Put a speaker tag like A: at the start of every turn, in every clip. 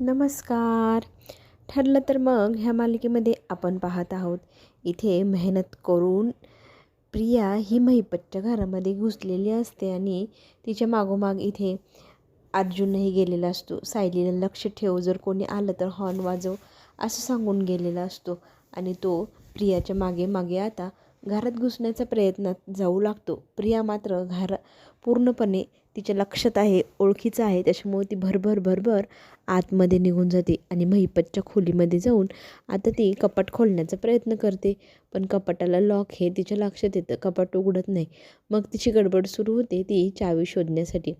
A: नमस्कार. ठरलं तर मग ह्या मालिकेमध्ये आपण पाहत आहोत. इथे मेहनत करून प्रिया ही महिपतच्या घरामध्ये घुसलेली असते आणि तिच्या मागोमाग इथे अर्जुनही गेलेला असतो. सायलीला लक्ष ठेव जर कोणी आलं तर हॉर्न वाजव असं सांगून गेलेला असतो. आणि तो प्रियाच्या मागे मागे आता घरात घुसण्याचा प्रयत्नात जाऊ लागतो. प्रिया मात्र घर पूर्णपणे तिच्या लक्षात आहे ओळखीचं आहे. त्याच्यामुळे ती भरभर भरभर आतमध्ये निघून जाते आणि महिपतच्या खोलीमध्ये जाऊन आता ती कपाट खोलण्याचा प्रयत्न करते. पण कपाटाला लॉक हे तिच्या लक्षात येतं. कपाट उघडत नाही. मग तिची गडबड सुरू होते ती चावी शोधण्यासाठी.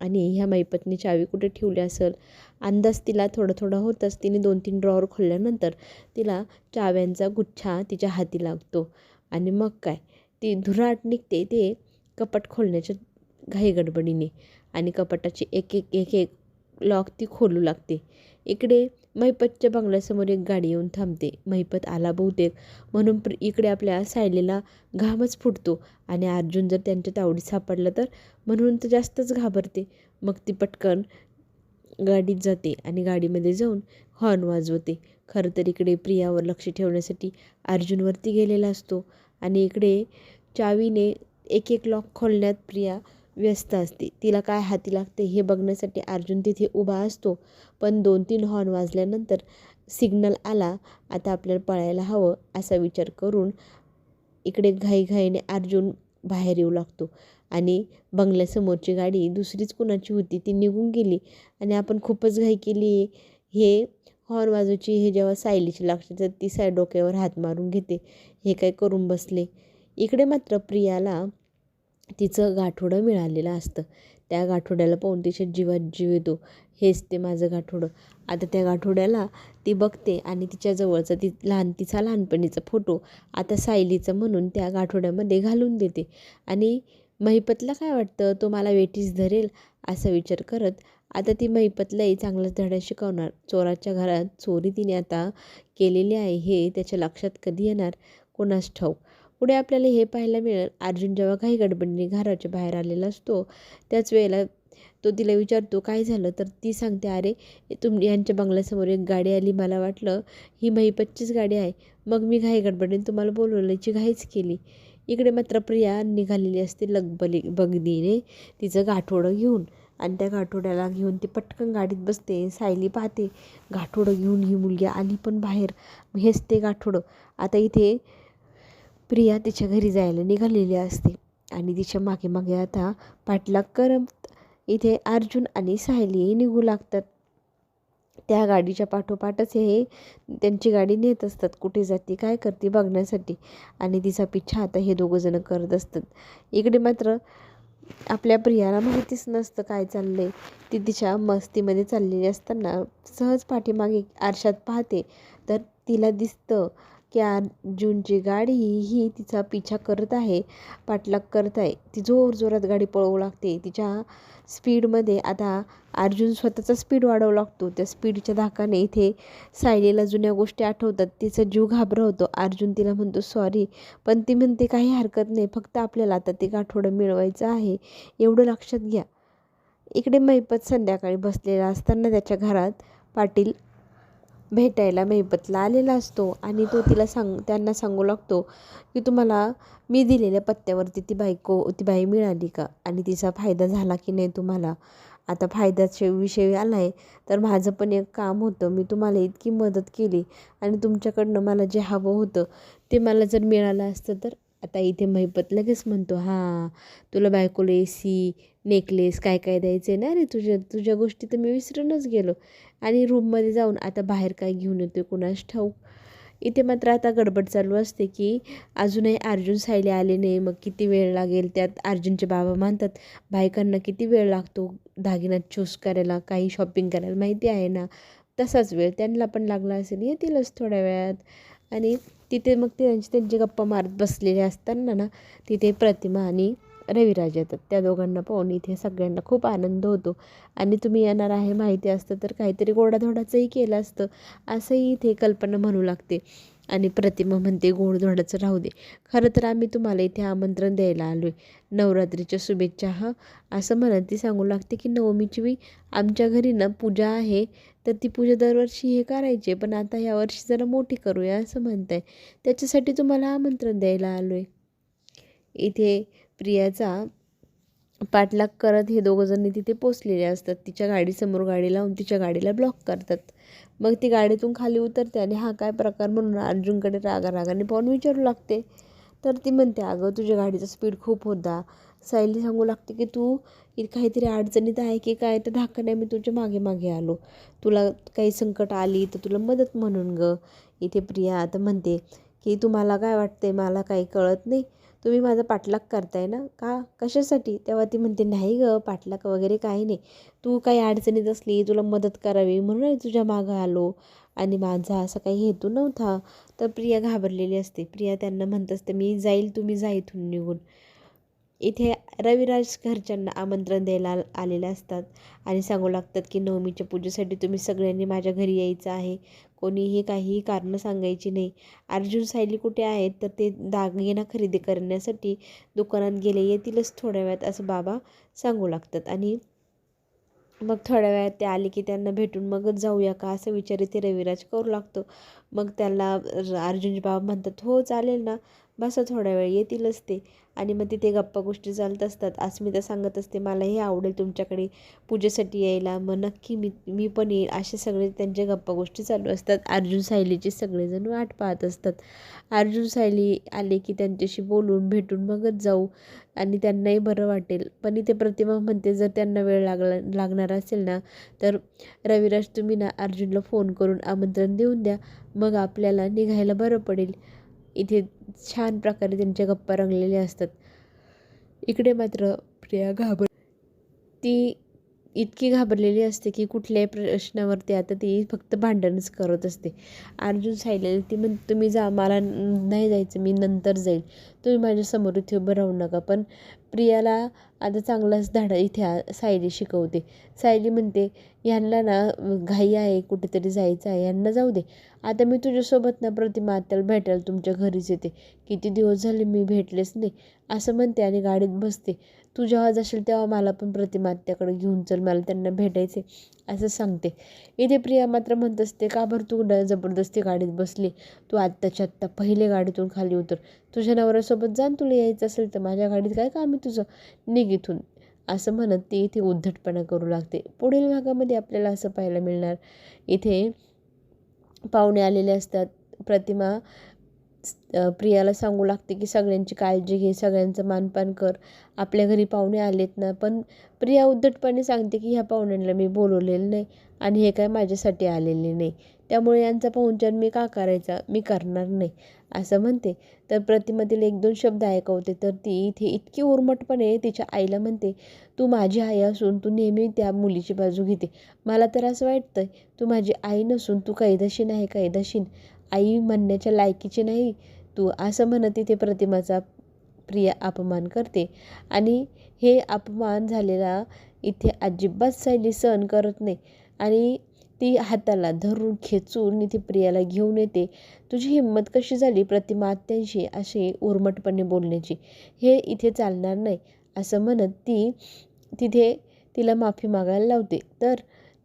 A: आणि ह्या महिपतने चावी कुठे ठेवली असेल? अंदाज तिला थोडं थोडं होतच तिने दोन तीन ड्रॉवर खोलल्यानंतर तिला चाव्यांचा गुच्छा तिच्या हाती लागतो. आणि मग काय? ती धुराट निघते. ते कपाट खोलण्याच्या घाईगडबडीने आणि कपाटाची एक एक एक एक लॉक ती खोलू लागते. इकडे महिपतच्या बंगल्यासमोर एक गाडी येऊन थांबते. महिपत आला बहुतेक. म्हणून प्र इकडे आपल्या सायलीला घामच फुटतो आणि अर्जुन जर त्यांच्या तावडीत सापडलं तर? म्हणून तर जास्तच घाबरते. मग ती पटकन गाडीत जाते आणि गाडीमध्ये जाऊन हॉर्न वाजवते. खरं तर इकडे प्रियावर लक्ष ठेवण्यासाठी अर्जुनवरती गेलेला असतो. आणि इकडे चावीने एक एक लॉक खोलण्यात प्रिया व्यस्त असते. तिला काय हाती लागते हे बघण्यासाठी अर्जुन तिथे उभा असतो. पण दोन तीन हॉर्न वाजल्यानंतर सिग्नल आला आता आपल्याला पळायला हवं असा विचार करून इकडे घाईघाईने अर्जुन बाहेर येऊ लागतो. आणि बंगल्यासमोरची गाडी दुसरीच कुणाची होती ती निघून गेली. आणि आपण खूपच घाई केली. हे हॉर्न वाजूची हे जेव्हा सायलीची लागते तर ती साय डोक्यावर हात मारून घेते. हे काय करून बसले? इकडे मात्र प्रियाला तिचं गाठोडं मिळालेलं असतं. त्या गाठोड्याला पाहून तिच्या जीवात. जीव येतो हेच ते माझं गाठोडं. आता त्या गाठोड्याला ती बघते आणि तिच्याजवळचा ती लहान तिचा लहानपणीचा फोटो आता सायलीचा म्हणून त्या गाठोड्यामध्ये घालून देते. आणि महिपतला काय वाटतं? तो मला वेटीस धरेल असा विचार करत आता ती महिपतलाही चांगलाच धडा शिकवणार. चोराच्या घरात चोरी तिने आता केलेली आहे हे त्याच्या लक्षात कधी येणार? कोणास ठाऊक. पुढे आपल्याला हे पाहायला मिळेल. अर्जुन जेव्हा काही गडबडीने घराच्या बाहेर आलेला असतो त्याच वेळेला तो तिला विचारतो काय झालं? तर ती सांगते अरे तुम यांच्या बंगल्यासमोर एक गाडी आली. मला वाटलं ही महिपतचीच गाडी आहे. मग मी घाई गडबडीने तुम्हाला बोलवल्याची घाईच केली. इकडे मात्र प्रिया निघालेली असते लगबली बगदीने तिचं गाठोडं घेऊन. आणि त्या गाठोड्याला घेऊन ती पटकन गाडीत बसते सायली पाहते गाठोडं घेऊन ही मुलगी आली पण बाहेर. हेच ते गाठोडं. आता इथे प्रिया तिच्या घरी जायला निघालेली असते आणि तिच्यामागे मागे आता पाठलाग करत इथे अर्जुन आणि सायलीही निघू लागतात. त्या गाडीच्या पाठोपाठच हे त्यांची गाडी नेत असतात. कुठे जाते काय करते बघण्यासाठी आणि तिचा पिच्छा आता हे दोघंजणं करत असतात. इकडे मात्र आपल्या प्रियाला माहितीच नसतं काय चाललं आहे ती तिच्या मस्तीमध्ये चाललेली असताना सहज पाठीमागे आरशात पाहते. तर तिला दिसतं की अर्जुनची गाडी ही तिचा पिछा करत आहे पाठलाग करत आहे. ती जोर जोरात गाडी पळवू लागते. तिच्या स्पीडमध्ये आता अर्जुन स्वतःचा स्पीड वाढवू लागतो. त्या स्पीडच्या धाकाने इथे सायलीला जुन्या गोष्टी आठवतात. तिचा जीव घाबरवतो. अर्जुन तिला म्हणतो सॉरी पण ती म्हणते काही हरकत नाही. फक्त आपल्याला आता ते गाठोडं मिळवायचं आहे. एवढं लक्षात घ्या. इकडे मैपत संध्याकाळी बसलेला असताना त्याच्या घरात पाटील भेटायला मेहबतला आलेला असतो आणि तो तिला सांग त्यांना सांगू लागतो की तुम्हाला मी दिलेल्या पत्त्यावरती ती बायको ती बाई मिळाली का? आणि तिचा फायदा झाला की नाही तुम्हाला? आता फायद्याच्या विषयी आला आहे तर माझं पण एक काम होतं. मी तुम्हाला इतकी मदत केली आणि तुमच्याकडनं मला जे हवं होतं ते मला जर मिळालं असतं तर? आता इथे महिपत लगेच म्हणतो हां तुला बायकोला ए सी नेकलेस काय काय द्यायचं आहे ना रे तुझ्या तुझ्या गोष्टी तर मी विसरूनच गेलो. आणि रूममध्ये जाऊन आता बाहेर काय घेऊन येतो कुणास ठाऊक? इथे मात्र आता गडबड चालू असते की अजूनही अर्जुन सायले आले नाही. मग किती वेळ लागेल त्यात? अर्जुनचे बाबा मानतात बायकांना किती वेळ लागतो दागिना चूज करायला? काही शॉपिंग करायला माहिती आहे ना? तसाच वेळ त्यांना पण लागला असेल येतीलच थोड्या वेळात. आणि तिथे मग ते त्यांची त्यांची गप्पा मारत बसलेले असताना ना तिथे प्रतिमा आणि रविराज येतात. त्या दोघांना पाहून इथे सगळ्यांना खूप आनंद होतो. आणि तुम्ही येणार आहे माहिती असतं तर काहीतरी गोडाधोडाचंही केलं असतं असंही इथे कल्पना म्हणू लागते. आणि प्रतिमा म्हणते गोडधोडाचं राहू दे. खरं तर आम्ही तुम्हाला इथे आमंत्रण द्यायला आलो आहे नवरात्रीच्या शुभेच्छा हा. असं म्हणत ती सांगू लागते की नवमीची बी आमच्या घरी ना पूजा आहे तर ती पूजा दरवर्षी हे करायची पण आता यावर्षी जरा मोठी करूया असं म्हणताय. त्याच्यासाठी तुम्हाला आमंत्रण द्यायला आलो आहे इथे प्रियाचा पाठलाग करत हे दोघंजणी तिथे पोचलेले असतात. तिच्या गाडीसमोर गाडी लावून तिच्या गाडीला ब्लॉक करतात. मग ती गाडीतून खाली उतरते आणि हा काय प्रकार म्हणून अर्जुनकडे रागा रागाने पाहून विचारू लागते. तर ती म्हणते अगं तुझ्या गाडीचा स्पीड खूप होता. सायली सांगू लागते की तू काहीतरी अडचणीत आहे की काय? तर धाकाने मी तुझ्या मागे मागे आलो. तुला काही संकट आली तर तुला मदत म्हणून ग. इथे प्रिया आता म्हणते की तुम्हाला काय वाटते मला काही कळत नाही. तुम्ही माझा पाठलाग करताय ना? का? कशासाठी? तेव्हा ती म्हणते नाही गं पाठलाग वगैरे काही नाही. तू काही अडचणीत असली तुला मदत करावी म्हणून तुझ्या मागं आलो. आणि माझा असा काही हेतू नव्हता. तर प्रिया घाबरलेली असते. प्रिया त्यांना म्हणत असते मी जाईल तुम्ही जा इथून निघून. इथे रविराज घरच्यांना आमंत्रण द्यायला आलेले असतात आणि सांगू लागतात की नवमीच्या पूजेसाठी तुम्ही सगळ्यांनी माझ्या घरी यायचं आहे. कोणीही काहीही कारणं सांगायची नाही. अर्जुन सायली कुठे आहेत? तर ते दागिना खरेदी करण्यासाठी दुकानात गेले. येतीलच थोड्या वेळात असं बाबा सांगू लागतात. आणि मग थोड्या वेळात ते आले की त्यांना भेटून मगच जाऊया का? असं विचार इथे रविराज करू लागतो. मग त्याला अर्जुनचे बाबा म्हणतात हो चालेल ना बसा थोड्या वेळ येतीलच ते. आणि मग तिथे गप्पा गोष्टी चालत असतात. अस्मिता सांगत असते मला हे आवडेल तुमच्याकडे पूजेसाठी यायला. मग नक्की मी मी पण येईल. असे सगळे त्यांच्या गप्पा गोष्टी चालू असतात. अर्जुन सायलीचे सगळेजण वाट पाहत असतात. अर्जुन सायली आले की त्यांच्याशी बोलून भेटून मगच जाऊ आणि त्यांनाही बरं वाटेल. पण इथे प्रतिमा म्हणते जर त्यांना वेळ लागला लागणार असेल ना तर रविराज तुम्ही ना अर्जुनला फोन करून आमंत्रण देऊन द्या. मग आपल्याला निघायला बरं पडेल. इथे छान प्रकारे त्यांच्या गप्पा रंगलेल्या असतात. इकडे मात्र प्रिया घाबर ती इतकी घाबरलेली असते की कुठल्याही प्रश्नावरती आता ती फक्त भांडणच करत असते. अर्जुन सायलेला ती म्हण तुम्ही जा मला नाही जायचं मी नंतर जाईल तुम्ही माझ्यासमोर इथे उभं राहू नका पण प्रियाला आता चांगलाच धाडा इथे सायली शिकवते. सायली म्हणते ह्यांना ना घाई आहे कुठेतरी जायचं आहे यांना जाऊ दे. आता मी तुझ्यासोबत ना प्रतिमा आत्याला भेटायला तुमच्या घरीच येते. किती दिवस झाले मी भेटलेच नाही. असं म्हणते आणि गाडीत बसते. तू जेव्हा जाशील तेव्हा मला पण प्रतिमा आत्याकडे घेऊन चल मला त्यांना भेटायचे असं सांगते. इथे प्रिया मात्र म्हणत असते का बरं तू जबरदस्ती गाडीत बसली? तू आत्ताच्या आत्ता पहिले गाडीतून खाली उतर. तुझ्या नवऱ्यासोबत जाण तुला यायचं असेल तर माझ्या गाडीत काय काम आहे तुझं? निघ इथून. असं म्हणत ती इथे उद्धटपणा करू लागते. पुढील भागामध्ये आपल्याला असं पाहायला मिळणार. इथे पाहुणे आलेले असतात. प्रतिमा प्रियाला सांगू लागते की सगळ्यांची काळजी घे सगळ्यांचं मानपान कर. आपल्या घरी पाहुणे आलेत ना पण प्रिया उद्धटपणे सांगते की ह्या पाहुण्यांना मी बोलवलेलं नाही आणि हे काय माझ्यासाठी आलेले नाही. त्यामुळे यांचा पाहुणचार मी का करायचा? मी करणार नाही असं म्हणते. तर प्रतिमा एक दोन शब्द ऐकवते. तर ती इथे इतकी उर्मटपणे तिच्या आईला म्हणते तू माझी आई असून तू नेहमी त्या मुलीची बाजू घेते. मला तर असं वाटतं तू माझी आई नसून तू कैदाशीन आहे कैदाशीन. आई म्हणण्याच्या लायकीची नाही. तू असं म्हणत तिथे प्रतिमाचा प्रिया अपमान करते. आणि हे अपमान झालेला इथे अजिबात सैली सहन करत नाही. आणि ती हाताला धरून खेचून इथे प्रियाला घेऊन येते. तुझी हिंमत कशी झाली प्रतिमा आत्यांशी अशी उर्मटपणे बोलण्याची? हे इथे चालणार नाही असं म्हणत ती तिथे तिला माफी मागायला लावते. तर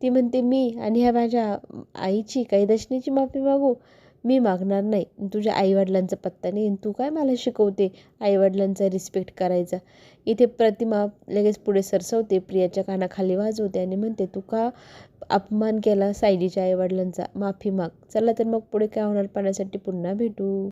A: ती म्हणते मी आणि ह्या माझ्या आईची काही दशनेची माफी मागू? मी मागणार नाही. तुझ्या आईवडिलांचा पत्ता नाही तू काय मला शिकवते? आईवडिलांचा रिस्पेक्ट करायचा. इथे प्रतिमा लगेच पुढे सरसवते प्रियाच्या कानाखाली वाजवते आणि म्हणते तू का अपमान केला सायलीच्या आईवडिलांचा? माफी माग. चला तर मग पुढे काय होणार? पाण्यासाठी पुन्हा भेटू.